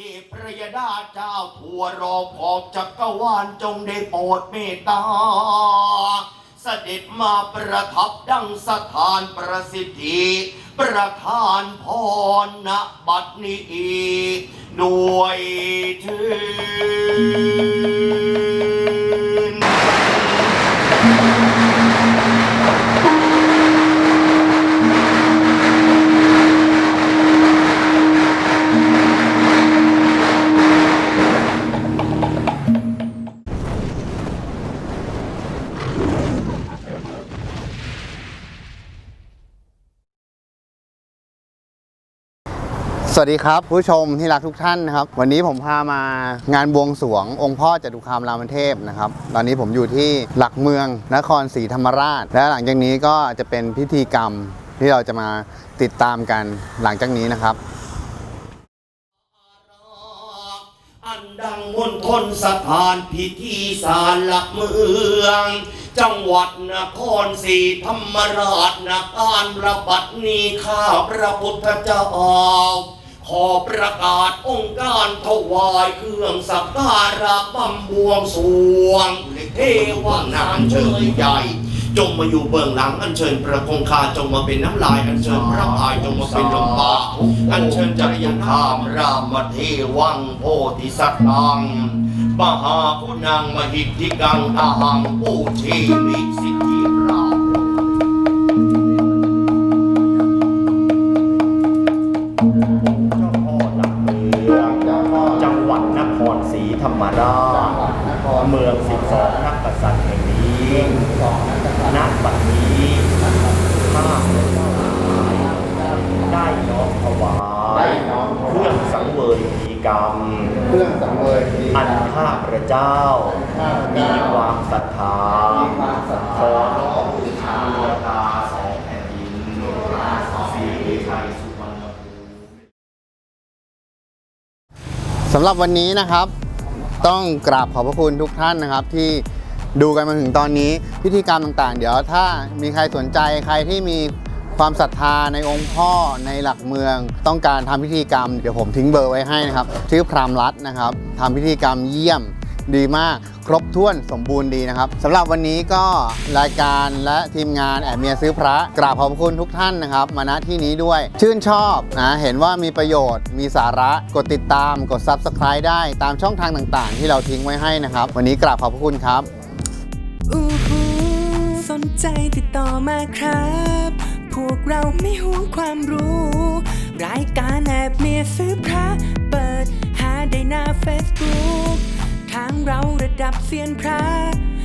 ที่พระยดาเจ้าทั่วรอบขอบจักรวาลจงได้โปรดเมตตา เสด็จมาประทับดังสถานประสิทธิ ประทานพรณบัดนี้ด้วยเถิน สวัสดีครับ ผู้ชมที่รักทุกท่านนะครับ วันนี้ผมพามางานบวงสรวง องค์พ่อจตุคามรามเทพนะครับ ตอนนี้ผมอยู่ที่หลักเมืองนครศรีธรรมราช และหลังจากนี้ก็จะเป็นพิธีกรรมที่เราจะมาติดตามกันหลังจากนี้นะครับ อันดังมณฑลสถานพิธีสารหลักเมือง จังหวัดนครศรีธรรมราชนาการระบัดนี้ข้าพระพุทธเจ้า ขอประกาศองค์การถวายเครื่องสักการะบำบวงสรวงเทวานางเชยใหญ่ จงมาอยู่เบื้องหลังอัญเชิญพระคงคาจงมาเป็นน้ำลายอัญเชิญพระพายจงมาเป็นลมบาอัญเชิญจริยธรรมรามเทวังโพธิสัตตังมหาคุณังมหิทธิกังอาหังปูเชมิสิทธิรา มราชเมือง 12 นักกษัตริย์แห่งนี้ณบัดนี้ข้าพเจ้าได้น้อมถวายเครื่องสังเวยมีกรรม เครื่องสังเวยอันข้าพระเจ้า มีความศรัทธาขอน้อมบูชาดวงตาสองแผ่นดินสีชัยสุวรรณภูมิสำหรับวันนี้นะครับ ต้องกราบขอบพระคุณทุกท่านนะครับ ที่ดูกันมาถึงตอนนี้พิธีกรรมต่างๆ เดี๋ยวถ้ามีใครสนใจใครที่มีความศรัทธาในองค์พ่อในหลักเมือง ต้องการทำพิธีกรรม เดี๋ยวผมทิ้งเบอร์ไว้ให้นะครับชื่อพรามรัตน์นะครับทำพิธีกรรมเยี่ยมดีมาก ครบถ้วนสมบูรณ์ดีนะครับสำหรับวันนี้ก็รายการและทีมงานแอบเมียซื้อพระ กราบขอบคุณทุกท่านนะครับ มาณที่นี้ด้วย ชื่นชอบนะเห็นว่ามีประโยชน์ มีสาระกดติดตามกด Subscribe ได้ตามช่องทางต่างๆ ที่เราทิ้งไว้ให้นะครับ วันนี้กราบขอบคุณครับอู้หูสนใจติดต่อมาครับ พวกเราไม่ห่วงความรู้ รายการแอบเมียซื้อพระ ดับเซียนพระ